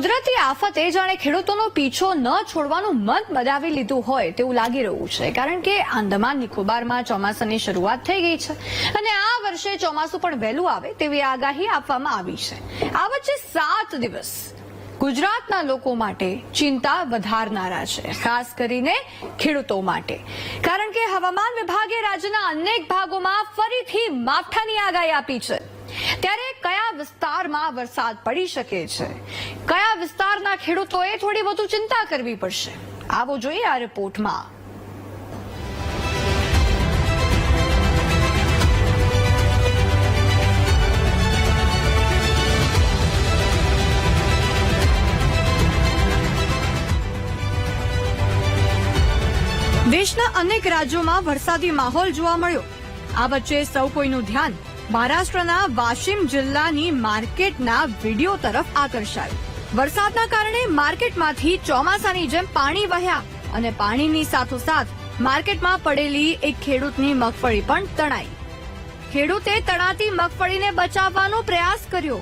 કુદરતી આફતે જાણે ખેડૂતોનો પીછો ન છોડવાનું મત બદાવી લીધું હોય તેવું લાગી રહ્યું છે, કારણ કે આંદમાન નિકોબારમાં ચોમાસાની શરૂઆત થઈ ગઈ છે અને આ વર્ષે ચોમાસું પણ વહેલું આવે તેવી આગાહી આપવામાં આવી છે. આ વચ્ચે સાત દિવસ ગુજરાતના લોકો માટે ચિંતા વધારનારા છે, ખાસ કરીને ખેડૂતો માટે. કારણ કે હવામાન વિભાગે રાજ્યના અનેક ભાગોમાં ફરીથી માવઠાની આગાહી આપી છે. ત્યારે કયા વિસ્તારમાં વરસાદ પડી શકે છે? કયા વિસ્તારના ખેડૂતોએ થોડી વધુ ચિંતા કરવી પડશે? આવો જોઈએ આ રિપોર્ટમાં. દેશના અનેક રાજ્યોમાં વરસાદી માહોલ જોવા મળ્યો. આ વચ્ચે સૌ કોઈનું ધ્યાન મહારાષ્ટ્રના વાશિમ જિલ્લાની માર્કેટના વીડિયો તરફ આકર્ષાયું. વરસાદના કારણે માર્કેટમાંથી ચોમાસાની જેમ પાણી વહ્યા અને પાણીની સાથોસાથ માર્કેટમાં પડેલી એક ખેડૂતની મગફળી પણ તણાઈ. ખેડૂતે તણાતી મગફળીને બચાવવાનો પ્રયાસ કર્યો,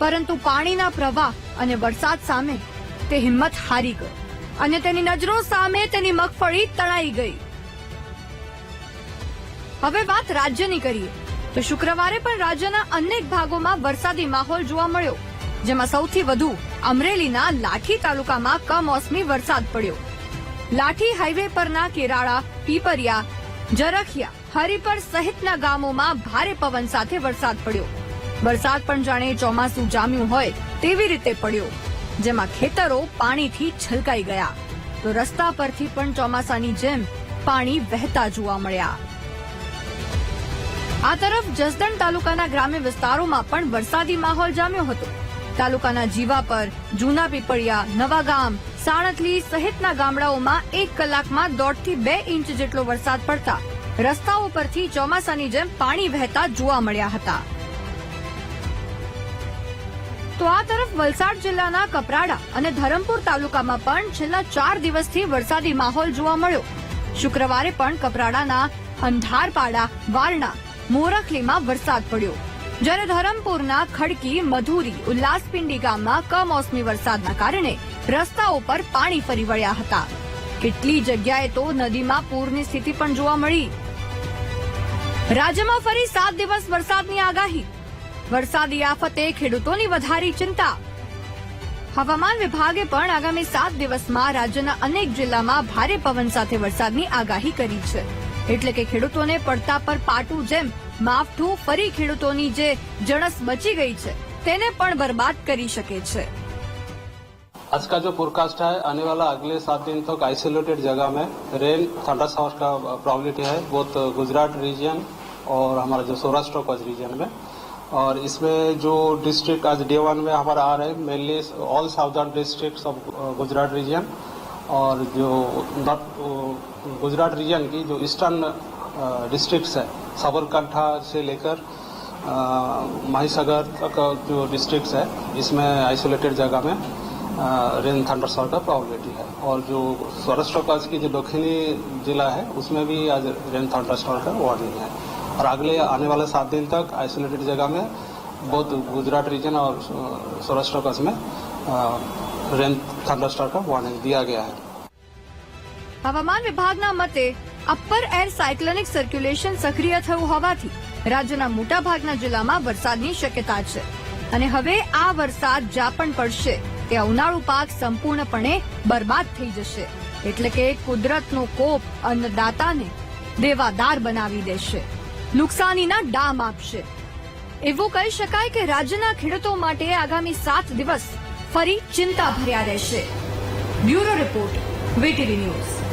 પરંતુ પાણીના પ્રવાહ અને વરસાદ સામે તે હિંમત હારી ગયો અને તેની નજરો સામે તેની મગફળી તણાઈ ગઈ. હવે વાત રાજ્યની કરીએ. તો શુક્રવારે પણ રાજ્યના અનેક ભાગોમાં વરસાદી માહોલ જોવા મળ્યો, જેમાં સૌથી વધુ અમરેલીના લાઠી તાલુકામાં કમોસમી વરસાદ પડ્યો. લાઠી હાઈવે પરના કેરાળા, પીપરિયા, જરખિયા, હરિપર સહિતના ગામોમાં ભારે પવન સાથે વરસાદ પડ્યો. વરસાદ પણ જાણે ચોમાસું જામ્યું હોય તેવી રીતે પડ્યો, જેમાં ખેતરો પાણીથી છલકાઈ ગયા. તો રસ્તા પરથી પણ ચોમાસાની જેમ પાણી વહેતા જોવા મળ્યા. આ તરફ જસદણ તાલુકાના ગ્રામ્ય વિસ્તારોમાં પણ વરસાદી માહોલ જામ્યો હતો. તાલુકાના જીવાપર જૂના પીપળિયા નવાગામ સાણથલી સહિતના ગામડાઓમાં એક કલાકમાં દોઢથી બે ઇંચ જેટલો વરસાદ પડતા રસ્તાઓ પરથી ચોમાસાની જેમ પાણી વહેતા જોવા મળ્યા હતા. તો આ તરફ વલસાડ જિલ્લાના કપરાડા અને ધરમપુર તાલુકામાં પણ છેલ્લા ચાર દિવસથી વરસાદી માહોલ જોવા મળ્યો. શુક્રવારે પણ કપરાડાના અંધારપાડા, વારણા મોરખલીમાં વરસાદ પડ્યો. જ્યારે ધરમપુરના ખડકી, મધુરી, ઉલ્લાસપિંડી ગામમાં કમોસમી વરસાદના કારણે રસ્તાઓ પર પાણી ફરી વળ્યા હતા. કેટલી જગ્યાએ તો નદીમાં પૂરની સ્થિતિ પણ જોવા મળી. રાજ્યમાં ફરી સાત દિવસ વરસાદની આગાહી. વરસાદી આફતે ખેડૂતોની વધારી ચિંતા. હવામાન વિભાગે પણ આગામી સાત દિવસમાં રાજ્યના અનેક જિલ્લામાં ભારે પવન સાથે વરસાદની આગાહી કરી છે. એટલે કે ખેડૂતોને પડતા પર પાટું જેમ માવઠું ફરી ખેડૂતોની જે જણસ બચી ગઈ છે તેને પણ બરબાદ કરી શકે છે आज का जो फोरकास्ट है आने वाला अगले सात दिन तक आइसोलेटेड जगह में रेन थंडर शावर का प्रॉबिलिटी है बोथ गुजरात रीजन और हमारा जो सौराष्ट्र कच्छ रीजन में और इसमें जो डिस्ट्रिक्ट आज डे वन में हमारा आ रहे हैं mainly all southern district of Gujarat region और जो गुजरात रीजन की जो ईस्टर्न डिस्ट्रिक्ट्स है, साबरकांठा से लेकर माहीसागर तक जो डिस्ट्रिक्ट्स है, इसमें आइसोलेटेड जगह में रेन थंडर शॉवर का प्रॉबिलिटी है। और जो सौराष्ट्र कच्छ की जो दक्षिणी जिला है, उसमें भी आज रेन थंडर शॉवर का वार्निंग है। और अगले, आने वाले सात दिन तक आइसोलेटेड जगह में बहुत गुजरात रीजन और सौराष्ट्र कच्छ में रेन थंडर शॉवर का वार्निंग दिया गया है હવામાન વિભાગના મતે અપ્પર એર સાયક્લોનિક સર્ક્યુલેશન સક્રિય થયું હોવાથી રાજ્યના મોટાભાગના જિલ્લામાં વરસાદની શક્યતા છે અને હવે આ વરસાદ જ્યાં પણ પડશે તે ઉનાળુ પાક સંપૂર્ણપણે બરબાદ થઈ જશે એટલે કે કુદરતનો કોપ અન્નદાતાને દેવાદાર બનાવી દેશે નુકસાનીના ડામ આપશે એવું કહી શકાય કે રાજ્યના ખેડૂતો માટે આગામી સાત દિવસ ફરી ચિંતા ભર્યા રહેશે. Bureau report VTV news.